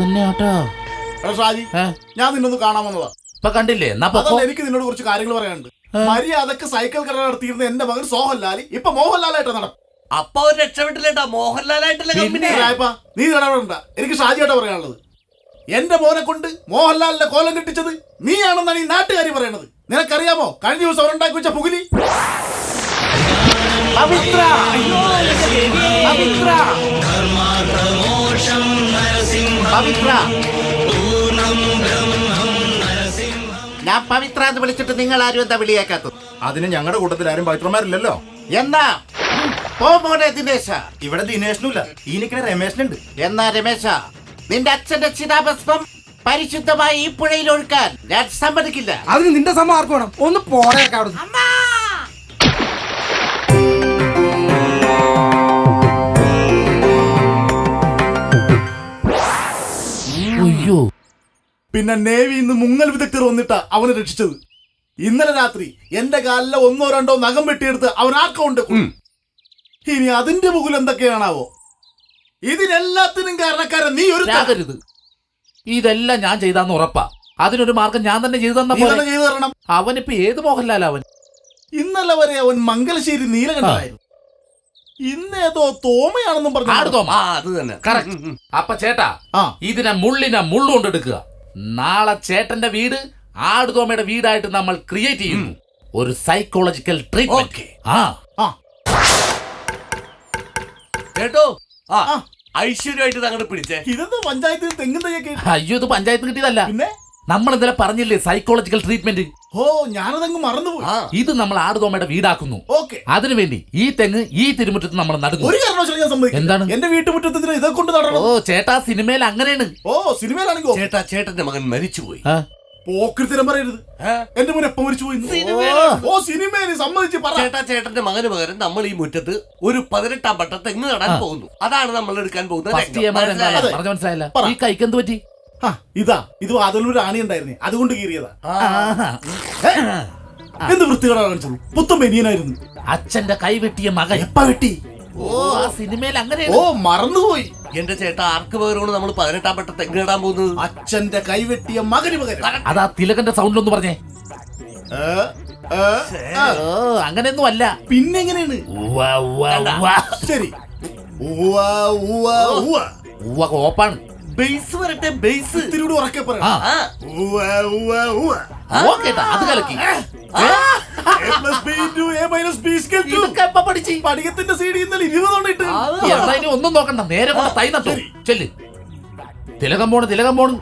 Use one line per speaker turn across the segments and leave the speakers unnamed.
തന്നെ
എടാ ഷാജി ഞാൻ നിന്നൊന്ന് കാണാൻ വന്നതാ.
ഇപ്പൊ കണ്ടില്ലേ?
അതല്ല എനിക്ക് നിന്നോട് കുറച്ച് കാര്യങ്ങൾ പറയാനുണ്ട്. മര്യാദയ്ക്ക് സൈക്കിൾ കട നടത്തിയിരുന്ന എന്റെ മകൻ സോഹൻലാൽ ഇപ്പൊ മോഹൻലാലായിട്ട് നടക്കും
അപ്പൊ ഒരു രക്ഷപ്പെട്ടില്ലേട്ടാ? മോഹൻലാലായിട്ടല്ല കമ്പനി?
നീ ഇടപെടണ്ട എനിക്ക് ഷാജിയായിട്ടാ പറയാനുള്ളത്. എന്റെ മോനെ കൊണ്ട് മോഹൻലാലിന്റെ കോലം കെട്ടിച്ചത് നീയാണെന്നാണ് ഈ നാട്ടുകാരി പറയണത്. നിനക്കറിയാമോ? കഴിഞ്ഞ ദിവസം അവരുണ്ടാക്കി വെച്ച പുകിലി.
പവിത്ര പവിത്ര പവിത്ര. ഞാൻ പവിത്ര എന്ന് വിളിച്ചിട്ട് നിങ്ങൾ ആരും എന്താ വിളിയേക്കാത്തത്?
അതിന് ഞങ്ങളുടെ കൂട്ടത്തിൽ ആരും പവിത്രമാരില്ലല്ലോ
എന്നാ? പോ മോനെ ദിനേശ.
ഇവിടെ ദിനേശനുമില്ല. ഈ നിൽക്കുന്ന രമേശനുണ്ട്.
എന്നാ രമേശ? നിന്റെ അച്ഛന്റെ ചിതാഭസ്മം പരിശുദ്ധമായി ഈ പുഴയിൽ ഒഴുക്കാൻ ഞാൻ സമ്മതിക്കില്ല.
അതിന് നിന്റെ സമയം ആർക്കും വേണം? ഒന്ന് പോടേക്ക അവിടെ
അയ്യോ.
പിന്നെ നേവി ഇന്ന് മുങ്ങൽ വിദഗ്ധർ വന്നിട്ടാ അവനെ രക്ഷിച്ചത്. ഇന്നലെ രാത്രി എന്റെ കാലിലെ ഒന്നോ രണ്ടോ നഖം വെട്ടിയെടുത്ത് അവൻ ആക്കൗണ്ട് ഇനി അതിന്റെ മുകളിൽ എന്തൊക്കെയാണാവോ? ഇതിനെല്ലാത്തിനും കാരണക്കാരൻ നീ ഒരു ത-
ഇതെല്ലാം ഞാൻ ചെയ്താന്ന് ഉറപ്പാ. അതിനൊരു മാർഗം ഞാൻ തന്നെ ചെയ്തു തന്ന പോലെ.
ചെയ്തു തരണം.
അവനിപ്പോ ഏത് മോഹൻലാൽ അവൻ?
ഇന്നലെ വരെ അവൻ മംഗലശ്ശേരി നീലകണ്ഠനായിരുന്നു. ഇന്നേതോ തോമയാണെന്നും പറഞ്ഞു
തോമ.
ആ അത് തന്നെ.
കറക്റ്റ് അപ്പൊ ചേട്ടാ
ആ.
ഇതിനെ മുള്ളിനെ മുള്ളുകൊണ്ട് എടുക്കുക നാളെ ചേട്ടന്റെ വീട് ആടുതോമയുടെ വീടായിട്ട് നമ്മൾ ക്രിയേറ്റ് ചെയ്യുന്നു. ഒരു സൈക്കോളജിക്കൽ ട്രീറ്റ്മെന്റ്
Okay.
ആ.
ആ.
കേട്ടോ? ആ.
ആ.
ഐശ്വര്യമായിട്ട് അങ്ങോട്ട് പിടിച്ചേ.
ഇതെന്താ പഞ്ചായത്തിൽ തെങ്ങും തയ്യൊക്കെ
അയ്യോ ഇത് പഞ്ചായത്ത് കിട്ടിയതല്ല.
പിന്നെ?
നമ്മൾ ഇന്നലെ പറഞ്ഞില്ലേ സൈക്കോളജിക്കൽ ട്രീറ്റ്മെന്റ്
ഓ ഞാനതങ്ങ് മറന്നുപോയി.
ഇത് നമ്മൾ ആടുതോമയുടെ വീടാക്കുന്നു.
ഓക്കെ.
അതിനുവേണ്ടി ഈ തെങ്ങ് ഈ തിരുമുറ്റത്ത് നമ്മൾ നടക്കും
ഒരു കാരണവശാലും ഞാൻ സമ്മതിക്കില്ല.
എന്താണ്?
എന്റെ വീട്ടുമുറ്റത്തിന് ഇതൊക്കെ കൊണ്ട്
ഓ ചേട്ടാ സിനിമയിൽ അങ്ങനെയാണ്.
ഓ സിനിമയിലാണെങ്കിൽ
ചേട്ടാ ചേട്ടന്റെ മകൻ മരിച്ചുപോയി.
ആ,
പോക്കൃത്തിരം പറയരുത്? എന്റെ മുൻ എപ്പോ മരിച്ചു പോയി. ഓ സിനിമയിൽ സമ്മതിച്ച് പറ.
ചേട്ടാ ചേട്ടന്റെ മകന് പകരം നമ്മൾ ഈ മുറ്റത്ത് ഒരു പതിനെട്ടാം പട്ട തെങ്ങ് നടാൻ. പോകുന്നു. അതാണ് നമ്മൾ എടുക്കാൻ മനസ്സിലായോ?
പറഞ്ഞ മനസ്സിലായില്ല.
പറ.
ഈ കൈക്ക് എന്ത് പറ്റി?
ഇതാ ഇത് വാതിലൊരു ആണി ഉണ്ടായിരുന്നേ അതുകൊണ്ട് കീറിയതാ. എന്ത് വൃത്തികളാണ് കാണിച്ചത് പുത്തൻ ബനിയനായിരുന്നു
അച്ഛന്റെ കൈ വെട്ടിയ മകൻ
എപ്പ വെട്ടി
ഓ ആ സിനിമയിൽ
അങ്ങനെ
ഓ
മറന്നുപോയി
എന്റെ ചേട്ടാ ആർക്ക് പകരമാണ് നമ്മൾ പതിനെട്ടാം പട്ട തെങ്ങ് ഇടാൻ പോകുന്നത്
അച്ഛന്റെ കൈ വെട്ടിയ മകന് പകരം
അതാ തിലകന്റെ പറഞ്ഞേ
ഏ, ആ,
ഓ അങ്ങനെയൊന്നും അല്ല
പിന്നെ എങ്ങനെയാണ്. ശരി ഉവ്വ, ഉവ്വ, ഉവ്വ.
ഉവ്വ കോപ്പാണ്
ബേസ് വരട്ടെ ബേസ്
ഇത്തിരി കൂടി ഉറക്കെ
ആ
പറയണം.
ആ.
ഉവ്വ, ഉവ്വ, ഉവ്വ.
ഓക്കേട്ടാ അത് കലക്കി.
A plus B into A minus B is equal to.
ഇതൊക്കെ എപ്പ പഠിച്ച്?
പഠിക്കത്തിന്റെ സി ഇന്നലെ ഇരുപതോണ്ട് ഇട്ട്.
എന്നാ ഇനി ഒന്നും നോക്കണ്ട നേരെ കൊണ്ട് തൈ നട്ടു. ചെല്ല്. തിലകം പോണ് തിലകം പോണ്.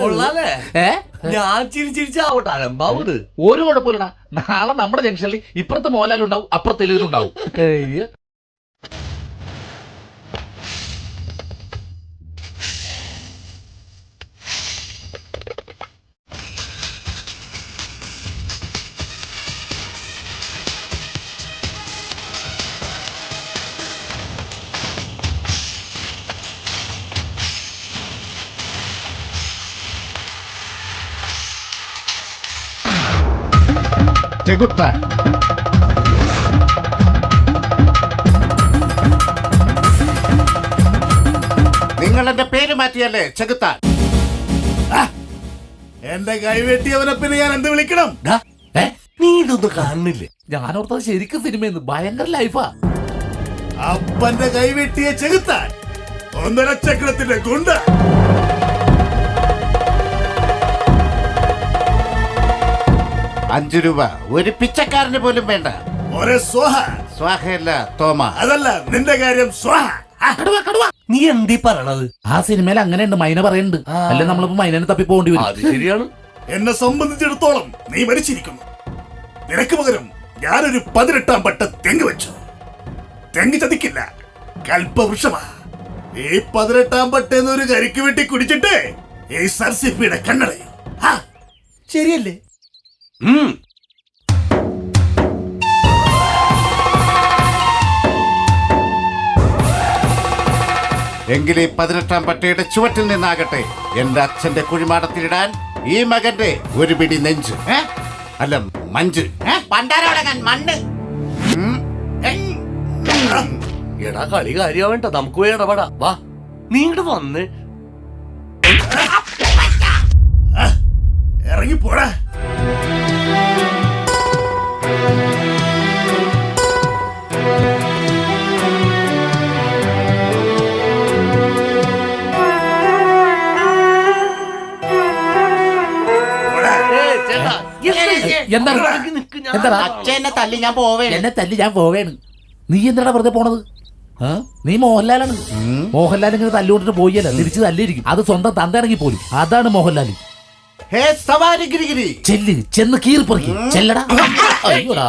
കൊള്ളാലേ
ഏ?
ഞാൻ ചിരിച്ചിരിച്ചാവട്ടെ അലമ്പാവുന്നത്
ഒരു കുഴപ്പമില്ലടാ. നാളെ നമ്മുടെ ജംഗ്ഷനിൽ ഇപ്പുറത്ത് മോലാലുണ്ടാവും അപ്പുറത്ത് ഉണ്ടാവും ഏയ്യ്.
നിങ്ങൾ എന്റെ പേര് മാറ്റിയല്ലേ ചെകുത്താൻ
എന്റെ കൈവെട്ടിയവനെ പിന്നെ ഞാൻ എന്ത് വിളിക്കണം?
നീ ഇതൊന്നും കാണുന്നില്ലേ?
ഞാനോർത്തത് ശരിക്കും സിനിമയെന്ന് ഭയങ്കര ലൈഫാ.
അപ്പന്റെ കൈവെട്ടിയ ചെകുത്താൻ ഒന്നര ചക്രത്തിന്റെ ഗുണ്ട.
അഞ്ചു രൂപ. ഒരു പിച്ചക്കാരന് പോലും വേണ്ട.
ഒരേ സ്വാഹ.
സ്വാഹയല്ല തോമ.
അതല്ല നിന്റെ കാര്യം സ്വാഹ.
നീ എന്തി പറയണത്?
ആ സിനിമയിൽ അങ്ങനെയുണ്ട് മൈന പറയുന്നുണ്ട്. അല്ലെ നമ്മളിപ്പോ മൈനനെ തപ്പി പോകേണ്ടി വരും?
അത് ശരിയാണ്.
എന്നെ സംബന്ധിച്ചിടത്തോളം നീ മരിച്ചിരിക്കുന്നു. നിനക്ക് പകരം ഞാനൊരു പതിനെട്ടാം പട്ട തെങ്ങ് വെച്ചു. തെങ്ങ് ചതിക്കില്ല കൽപ്പവൃക്ഷമാ. ഈ പതിനെട്ടാം പട്ടേന്ന് ഒരു കരിക്ക് വെട്ടി കുടിച്ചിട്ട് ഈ സർസിപ്പിയുടെ കണ്ണടയും. ഹാ, ശരിയല്ലേ?
ഈ പതിനെട്ടാം പട്ടയുടെ ചുവട്ടിൽ നിന്നാകട്ടെ എന്റെ അച്ഛന്റെ കുഴിമാടത്തിലിടാൻ ഈ മകന്റെ ഒരു പിടി നെഞ്ച്. അല്ല മഞ്ച്.
മണ്ണ്.
എടാ കളി കാര്യമാവേണ്ട നമുക്ക് പോയി ഇടപെടാ. വാ. നീ ഇങ്ങോട്ട് വന്ന്.
ഇറങ്ങി പോടാ.
എന്ത്?
അച്ഛനെ തല്ലി ഞാൻ
എന്നെ തല്ലി ഞാൻ പോവേണ്. നീ എന്താണ് വെറുതെ പോണത്? ആ? നീ മോഹൻലാലാണ്. മോഹൻലാൽ ഇങ്ങനെ തല്ലുകൊണ്ടിട്ട് പോയല്ല തിരിച്ച് തല്ലിയിരിക്കും. അത് സ്വന്തം തന്തയാണെങ്കിൽ പോലും. അതാണ് മോഹൻലാൽ
ഹേ സവാരി ഗിരിഗിരി
ചെല്ല് ചെന്ന് കീറിപ്പറിക്ക് ചെല്ലടാ. അയ്യോടാ.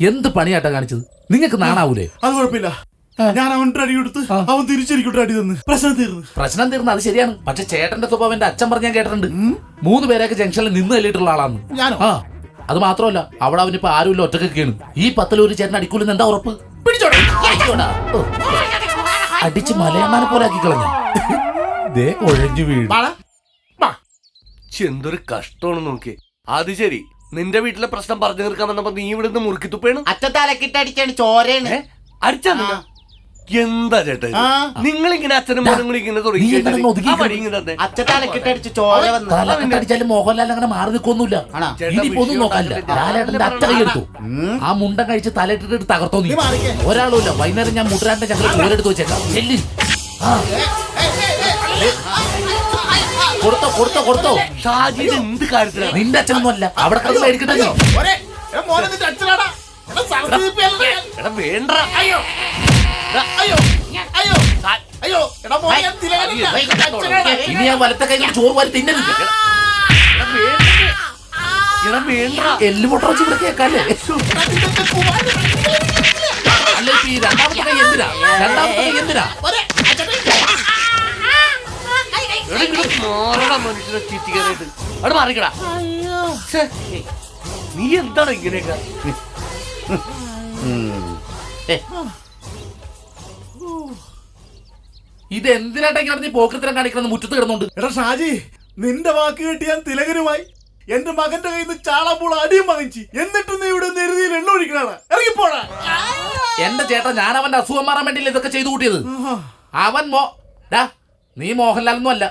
എന്ത് പണിയാട്ടാ കാണിച്ചത്? നിങ്ങക്ക് നാണാവൂലേ?
അത് കുഴപ്പമില്ല. ഞാൻ അവന്റെ അടി കൊടുത്ത് അവൻ തിരിച്ചിരിക്കട്ടെ അടി തന്ന്. പ്രശ്നം തീർന്നു.
പ്രശ്നം തീർന്നു അത് ശരിയാണ്. പക്ഷെ ചേട്ടന്റെ സ്വഭാവം എന്റെ അച്ഛൻ പറഞ്ഞ ഞാൻ കേട്ടിട്ടുണ്ട്. മൂന്ന് പേരൊക്കെ ജംഗ്ഷനിൽ നിന്ന് തല്ലിയിട്ടുള്ള ആളാണ്
ഞാനോ?
ആ. അത് മാത്രമല്ല അവിടെ അവനിപ്പോ ആരുമില്ല ഒറ്റക്കൊക്കെയാണ്. ഈ പത്തിലൂര് ചേട്ടൻ അടിക്കൂലെന്ന് എന്താ ഉറപ്പ്? പിടിച്ചോടാ. ഓ. അടിച്ച് മലയണ്ണാനെ പോലെ ആക്കി കളഞ്ഞു. ദേ ഒഴഞ്ഞു വീഴും
ഛെ, എന്തൊരു കഷ്ടമാണ് നോക്കി അത് ശരി നിന്റെ വീട്ടിലെ പ്രശ്നം പറഞ്ഞു തീർക്കാൻ വന്നപ്പോ നീ ഇവിടുന്ന് മുറുക്കി തുപ്പേണ്
അച്ഛൻ തലക്കിട്ടടിച്ചാണ് ചോരയാണ്.
ഏ? അടിച്ചാ നിന്നെ? എന്താ ചേട്ടാ ഇത്?
ആ.
നിങ്ങളിങ്ങനെ അച്ഛനും മോനും കൂടി ഇങ്ങനെ
തലക്കടിച്ചാലും മോഹൻലാൽ അങ്ങനെ മാറി നിൽക്കൊന്നുമില്ല
ആണോ?
ഇനി ഒന്നും നോക്കാനില്ല. ലാലേട്ടന്റെ അച്ഛ കൈയെടുത്തു ആ മുണ്ടൻ കഴിച്ച് തലയിട്ടിട്ട് തകർത്തോ നീ. ഒരാളുമില്ല. വൈകുന്നേരം ഞാൻ മുട്ടരാന്റെ ഞങ്ങൾ ചോരെടുത്ത് വെച്ചേക്കാം. ചെല്ല്. ആ. കൊടുത്തോ കൊടുത്തോ കൊടുത്തോ.
ഷാജി എന്ത് കാര്യത്തിലാണ്
നിന്റെ അച്ഛനൊന്നും അല്ല അവിടെ കിടന്ന് മേടിക്കണ്ടല്ലോ
എടാ വേണ്ട.
അയ്യോ. അയ്യോ അയ്യോ അയ്യോ എടാ മോനെ ഞാൻ തിലകനല്ല.
ഇനി ഞാൻ വലത്തെ കൈ കൊണ്ട് ചോറ് വാരി തിന്നരുത്
എടാ വേണ്ട
എല്ലുമുട്ട വെച്ച് ഇവിടെ കേൾക്കാല്ലേ അല്ല ഈ രണ്ടാമത്തെ കൈ എന്തിനാ രണ്ടാമത്തെ കൈ എന്തിനാ
മനുഷ്യനെ ചീറ്റിക്കാനായിട്ട് അവിടെ മാറിക്കടാ നീ എന്താണ് ഇങ്ങനെയൊക്കെ
ഇത് എന്തിനാട്ടാ ഇങ്ങനെ നീ പോക്കൃത്തരം കാണിക്കണം മുറ്റത്ത് കിടന്നുണ്ട്
എടാ ഷാജി നിന്റെ വാക്ക് കേട്ട് ഞാൻ തിലകനുമായി എന്റെ മകന്റെ കയ്യിൽ നിന്ന് ചാളാപ്പൂള അടിയും വാങ്ങിച്ചു എന്നിട്ട് നീ ഇവിടെ നെരുതിയിൽ എണ്ണ ഒഴിക്കണാണ്. ഇറങ്ങിപ്പോടാ.
എന്റെ ചേട്ടൻ ഞാൻ അവന്റെ അസുഖം മാറാൻ വേണ്ടിയില്ല ഇതൊക്കെ ചെയ്തു കൂട്ടിയത്? അവൻ മോ ഡാ നീ മോഹൻലാലൊന്നും അല്ല.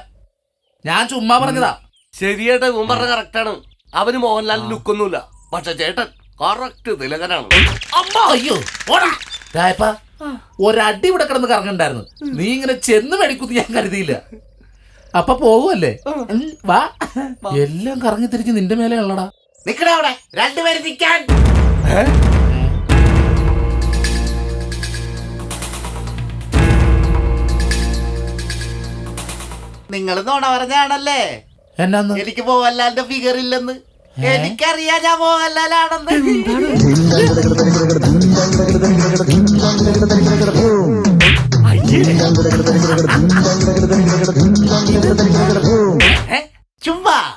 ഞാൻ ചുമ്മാ പറഞ്ഞതാ.
ശരിയേട്ട ഇവൻ പറഞ്ഞ കറക്റ്റാണ് അവന് മോഹൻലാലിന് ലുക്കൊന്നുമില്ല പക്ഷെ ചേട്ടൻ കറക്റ്റ് തിലകനാണ്.
അമ്മ അയ്യോ ഓടാ. രായപ്പ ഒരടി ഇവിടെ കിടന്ന് കറങ്ങണ്ടായിരുന്നു. നീ ഇങ്ങനെ ചെന്ന് മേടിക്കുന്നു ഞാൻ കരുതിയില്ല. അപ്പൊ പോകുമല്ലേ വാ. എല്ലാം കറങ്ങി തിരിച്ച് നിന്റെ മേലെ ഉള്ളടാ.
നിക്കടാ അവിടെ. രണ്ടുപേരും നിക്കാൻ. നിങ്ങൾ നോണ പറഞ്ഞാണല്ലേ?
എന്നാന്ന്?
എനിക്ക് പോവല്ലാണ്ട് ഫിഗർ ഇല്ലെന്ന്. എനിക്കറിയാ ഞാൻ മോഹൻലാലാണെന്ന്.
ചുമ്മാ.